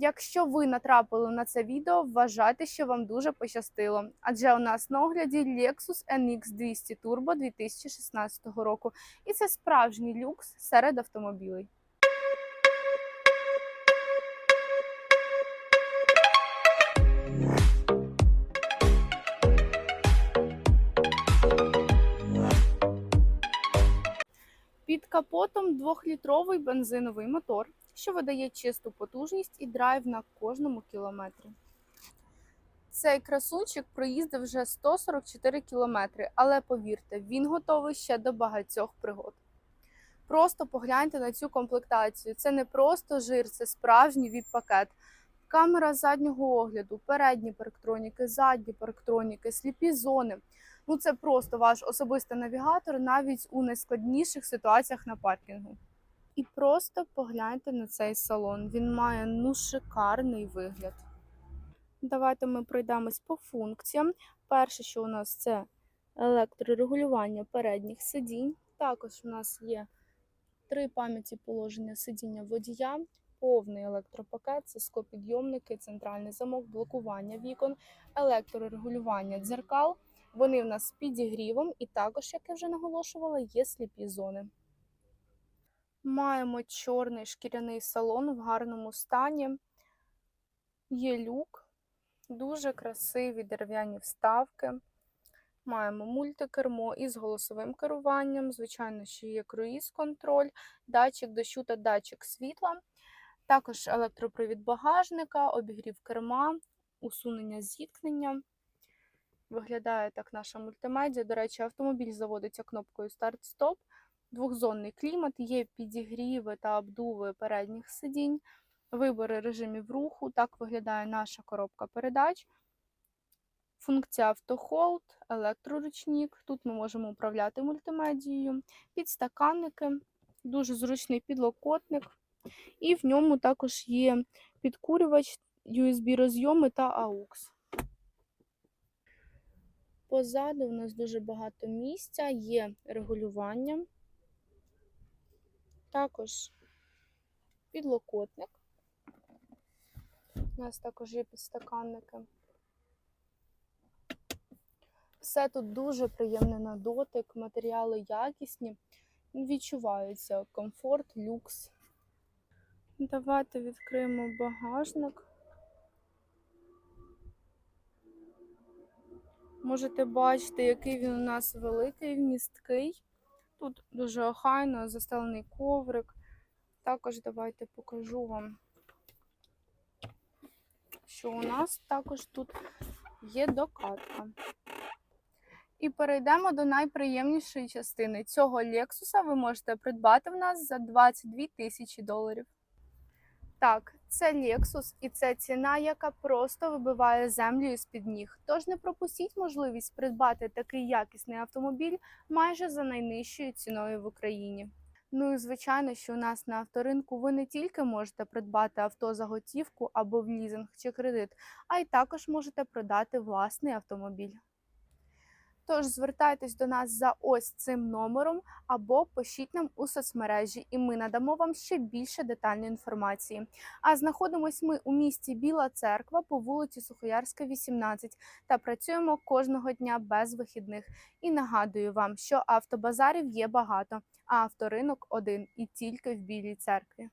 Якщо ви натрапили на це відео, вважайте, що вам дуже пощастило, адже у нас на огляді Lexus NX 200 Turbo 2016 року, і це справжній люкс серед автомобілей. Капотом двохлітровий бензиновий мотор, що видає чисту потужність і драйв на кожному кілометрі. Цей красунчик проїздив вже 144 кілометри, але повірте, він готовий ще до багатьох пригод. Просто погляньте на цю комплектацію. Це не просто жир, це справжній віп-пакет. Камера заднього огляду, передні парктроніки, задні парктроніки, сліпі зони. Ну це просто ваш особистий навігатор навіть у найскладніших ситуаціях на паркінгу. І просто погляньте на цей салон. Він має ну шикарний вигляд. Давайте ми пройдемось по функціям. Перше, що у нас це електрорегулювання передніх сидінь. Також у нас є три пам'яті положення сидіння водія, повний електропакет, це склопідйомники, центральний замок, блокування вікон, електрорегулювання дзеркал. Вони в нас з підігрівом, і також, як я вже наголошувала, є сліпі зони. Маємо чорний шкіряний салон в гарному стані. Є люк, дуже красиві дерев'яні вставки. Маємо мультикермо із голосовим керуванням. Звичайно, ще є круїз-контроль, датчик дощу та датчик світла. Також електропривід багажника, обігрів керма, усунення зіткнення. Виглядає так наша мультимедіа. До речі, автомобіль заводиться кнопкою старт-стоп, двохзонний клімат, є підігріви та обдуви передніх сидінь, вибори режимів руху. Так виглядає наша коробка передач. Функція автохолд, електроручник. Тут ми можемо управляти мультимедією, підстаканники, дуже зручний підлокотник. І в ньому також є підкурювач, USB-розйоми та AUX. Позаду у нас дуже багато місця, є регулювання, також підлокотник. У нас також є підстаканники. Все тут дуже приємне на дотик, матеріали якісні, відчувається комфорт, люкс. Давайте відкриємо багажник. Можете бачити, який він у нас великий, вмісткий. Тут дуже охайно застелений коврик. Також давайте покажу вам, що у нас також тут є докатка. І перейдемо до найприємнішої частини. Цього Лексуса ви можете придбати в нас за 22 тисячі доларів. Так, це Lexus і це ціна, яка просто вибиває землю із-під ніг. Тож не пропустіть можливість придбати такий якісний автомобіль майже за найнижчою ціною в Україні. Ну і звичайно, що у нас на авторинку ви не тільки можете придбати авто за готівку або в лізинг чи кредит, а й також можете продати власний автомобіль. Тож звертайтесь до нас за ось цим номером або пишіть нам у соцмережі, і ми надамо вам ще більше детальної інформації. А знаходимось ми у місті Біла Церква по вулиці Сухоярська, 18 та працюємо кожного дня без вихідних. І нагадую вам, що автобазарів є багато, а авторинок один і тільки в Білій церкві.